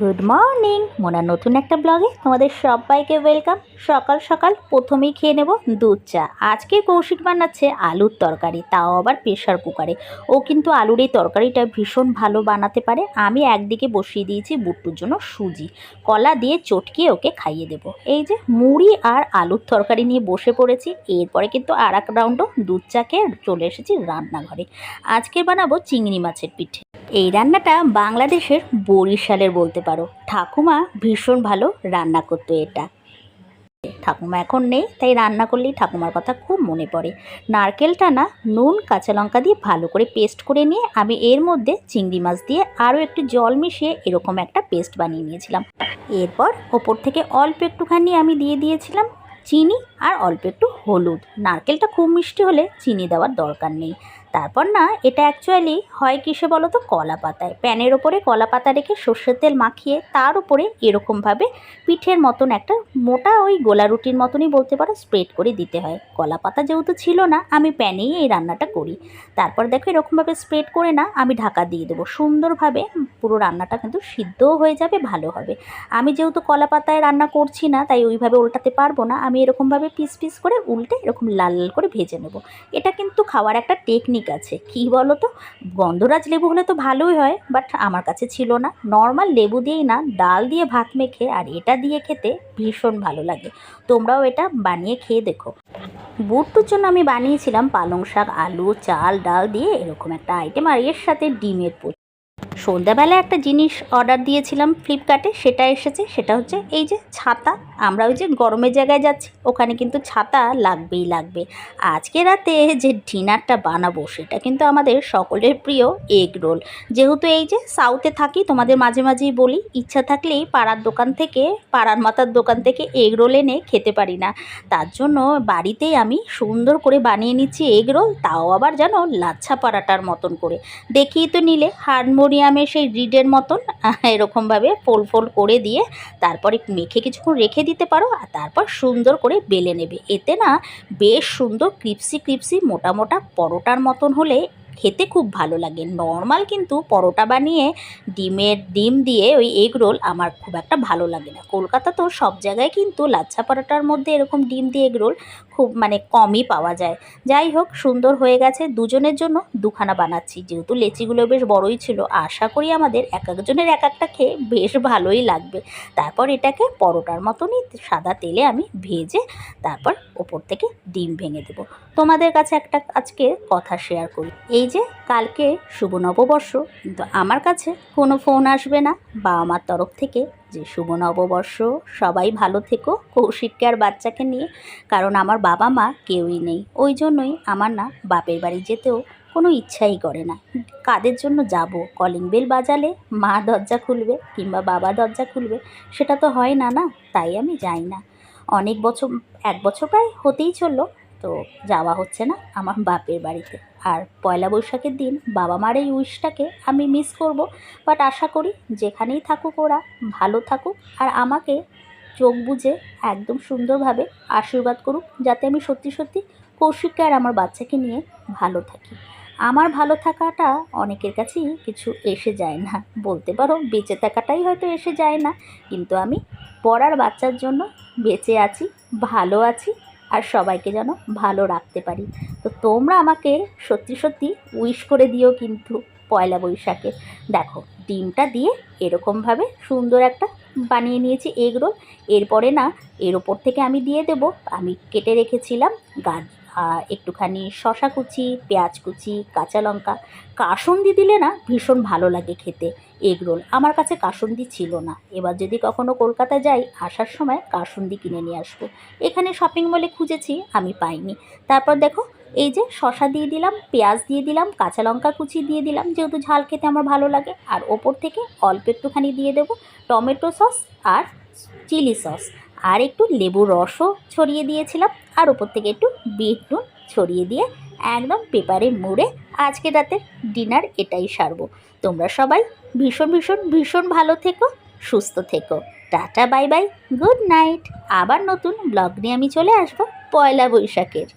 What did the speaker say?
Good morning মোনার নতুন একটা ব্লগে তোমাদের সবাইকে ওয়েলকাম সকাল সকাল প্রথমেই খেয়ে নেব দুধ চা। আজকে কৌশিক বানাচ্ছে আলুর তরকারি, তাও আবার প্রেশার কুকারে ও কিন্তু আলুর এই তরকারিটা ভীষণ ভালো বানাতে পারে। আমি একদিকে বসিয়ে দিয়েছি বুট্টুর জন্য সুজি। কলা দিয়ে চটকিয়ে ওকে খাইয়ে দেবো। এই যে মুড়ি আর আলুর তরকারি নিয়ে বসে পড়েছি। এরপরে কিন্তু আর এক রাউন্ডও দুধ চা খেয়ে চলে এসেছি রান্নাঘরে। আজকে বানাবো চিংড়ি মাছের পিঠে। এই রান্নাটা বাংলাদেশের বরিশালের বলতে পারো। ঠাকুমা ভীষণ ভালো রান্না করতো এটা। ঠাকুমা এখন নেই, তাই রান্না করলেই ঠাকুমার কথা খুব মনে পড়ে। নারকেলটা না নুন, কাঁচা লঙ্কা দিয়ে ভালো করে পেস্ট করে নিয়ে আমি এর মধ্যে চিংড়ি মাছ দিয়ে আরও একটু জল মিশিয়ে এরকম একটা পেস্ট বানিয়ে নিয়েছিলাম। এরপর ওপর থেকে অল্প একটুখানি আমি দিয়ে দিয়েছিলাম চিনি আর অল্প একটু হলুদ। নারকেলটা খুব মিষ্টি হলে চিনি দেওয়ার দরকার নেই। তারপর না, এটা অ্যাকচুয়ালি হয় কিসে বলো তো কলা পাতায়। প্যানের ওপরে কলা পাতা রেখে সর্ষের তেল মাখিয়ে তার উপরে এরকমভাবে পিঠের মতন একটা মোটা ওই গোলা রুটির মতনই বলতে পারো স্প্রেড করে দিতে হয়। কলা পাতা যেহেতু ছিল না, আমি প্যানেই এই রান্নাটা করি। তারপর দেখো এরকমভাবে স্প্রেড করে না, আমি ঢাকা দিয়ে দেবো। সুন্দরভাবে পুরো রান্নাটা কিন্তু সিদ্ধও হয়ে যাবে, ভালো হবে। আমি যেহেতু কলা পাতায় রান্না করছি না, তাই ওইভাবে উল্টাতে পারব না। আমি এরকমভাবে পিস পিস করে উল্টে এরকম লাল লাল করে ভেজে নেব। এটা কিন্তু খাওয়ার একটা টেকনিক আছে। কি বলো তো গন্ধরাজ লেবু হলে তো ভালোই হয় বাট আমার কাছে ছিল না। নর্মাল লেবু দিয়েই না, ডাল দিয়ে ভাত মেখে আর এটা দিয়ে খেতে ভীষণ ভালো লাগে। তোমরাও এটা বানিয়ে খেয়ে দেখো। বুটটুর জন্য আমি বানিয়েছিলাম পালং শাক, আলু, চাল, ডাল দিয়ে এরকম একটা আইটেম আর এর সাথে ডিমের পোচ সন্ধ্যাবেলা একটা জিনিস অর্ডার দিয়েছিলাম ফ্লিপকার্টে সেটা এসেছে, সেটা হচ্ছে এই যে ছাতা। আমরা ওই যে গরমের জায়গায় যাচ্ছি, ওখানে কিন্তু ছাতা লাগবেই লাগবে। আজকে রাতে যে ডিনারটা বানাবো, সেটা কিন্তু আমাদের সকলের প্রিয় এগ রোল যেহেতু এই যে সাউথে থাকি, তোমাদের মাঝে মাঝেই বলি, ইচ্ছা থাকলেই পাড়ার দোকান থেকে, পাড়ার মাথার দোকান থেকে এগ রোল এনে খেতে পারি না। তার জন্য বাড়িতেই আমি সুন্দর করে বানিয়ে নিচ্ছি এগ রোল তাও আবার যেন লাচ্ছা পাড়াটার মতন করে। দেখিয়ে তো নিলে, হারমোনিয়ামে সেই রিডের মতন এরকমভাবে ফোল ফোল করে দিয়ে তারপরে মেখে কিছুক্ষণ রেখে দিতে পারো আর তারপর সুন্দর করে বেলে নেবে। এতে না বেশ সুন্দর ক্রিপসি ক্রিপসি মোটা মোটা পরোটার মতন হলে খেতে খুব ভালো লাগে। নর্মাল কিন্তু পরোটা বানিয়ে ডিমের ডিম দিয়ে ওই এগ রোল আমার খুব একটা ভালো লাগে না। কলকাতা তো সব জায়গায় কিন্তু লাচ্ছা পরোটার মধ্যে এরকম ডিম দিয়ে এগ রোল খুব মানে কমই পাওয়া যায়। যাই হোক, সুন্দর হয়ে গেছে দুজনের জন্য। দুখানা বানাচ্ছি। যেহেতু লেচিগুলো বেশ বড়ই ছিল, আশা করি আমাদের এক একজনের এক একটা খেয়ে বেশ ভালোই লাগবে। তারপর এটাকে পরোটার মতনই সাদা তেলে আমি ভেজে তারপর ওপর থেকে ডিম ভেঙে দেবো। তোমাদের কাছে একটা আজকে কথা শেয়ার করি। এই যে কালকে শুভ নববর্ষ, কিন্তু আমার কাছে কোনো ফোন আসবে না। বা আমার তরফ থেকে যে শুভ নববর্ষ, সবাই ভালো থেকো কৌশিককে আর বাচ্চাকে নিয়ে, কারণ আমার বাবা মা কেউই নেই। ওই জন্যই আমার না বাপের বাড়ি যেতেও কোনো ইচ্ছাই করে না। কাদের জন্য যাব? কলিং বেল বাজালে মা দরজা খুলবে কিংবা বাবা দরজা খুলবে, সেটা তো হয় না না, তাই আমি যাই না। অনেক বছর, এক বছর প্রায় হতেই চলল তো যাওয়া হচ্ছে না আমার বাপের বাড়িতে। আর পয়লা বৈশাখের দিন বাবা মার এই উইশটাকে আমি মিস করব। বাট আশা করি যেখানেই থাকুক ওরা, ভালো থাকুক আর আমাকে চোখ বুজে একদম সুন্দরভাবে আশীর্বাদ করুক যাতে আমি সত্যি সত্যি কৌশিককে আর আমার বাচ্চাকে নিয়ে ভালো থাকি। আমার ভালো থাকাটা অনেকের কাছেই কিছু এসে যায় না। বলতে পারো বেঁচে থাকাটাই হয়তো এসে যায় না। কিন্তু আমি পড়ার বাচ্চার জন্য বেঁচে আছি, ভালো আছি আর সবাইকে যেন ভালো রাখতে পারি। তো তোমরা আমাকে সত্যি সত্যি উইশ করে দিও কিন্তু পয়লা বৈশাখে। দেখো, ডিমটা দিয়ে এরকমভাবে সুন্দর একটা বানিয়ে নিয়েছি এগরোল এরপরে না, এর ওপর থেকে আমি দিয়ে দেব, আমি কেটে রেখেছিলাম গাজ একটুখানি শশা কুচি, পেঁয়াজ কুচি, কাঁচা লঙ্কা। কাসুন্দি দিলে না ভীষণ ভালো লাগে খেতে। Egg roll. আমার কাছে কাসুন্দি ছিল না। এবার যদি কখনো কলকাতা যাই, আসার সময় কাসুন্দি কিনে নিয়ে আসব। এখানে শপিং মলে খুঁজেছি, আমি পাইনি। তারপর দেখো, এই যে শশা দিয়ে দিলাম, পেঁয়াজ দিয়ে দিলাম, কাঁচা লঙ্কা কুচি দিয়ে দিলাম, যেহেতু ঝাল খেতে আমার ভালো লাগে। আর ওপর থেকে অল্প একটুখানি দিয়ে দেবো টমেটো সস আর চিলি সস। আর একটু লেবুর রসও ছড়িয়ে দিয়েছিলাম। আর ওপর থেকে একটু বিট নুন ছড়িয়ে দিয়ে একদম পেপারে মুড়ে আজকে রাতের ডিনার এটাই সারবো। তোমরা সবাই ভীষণ ভীষণ ভীষণ ভালো থেকো, সুস্থ থেকো। Tata, bye bye, good night. আবার নতুন ব্লগ নিয়ে আমি চলে আসব পয়লা বৈশাখের।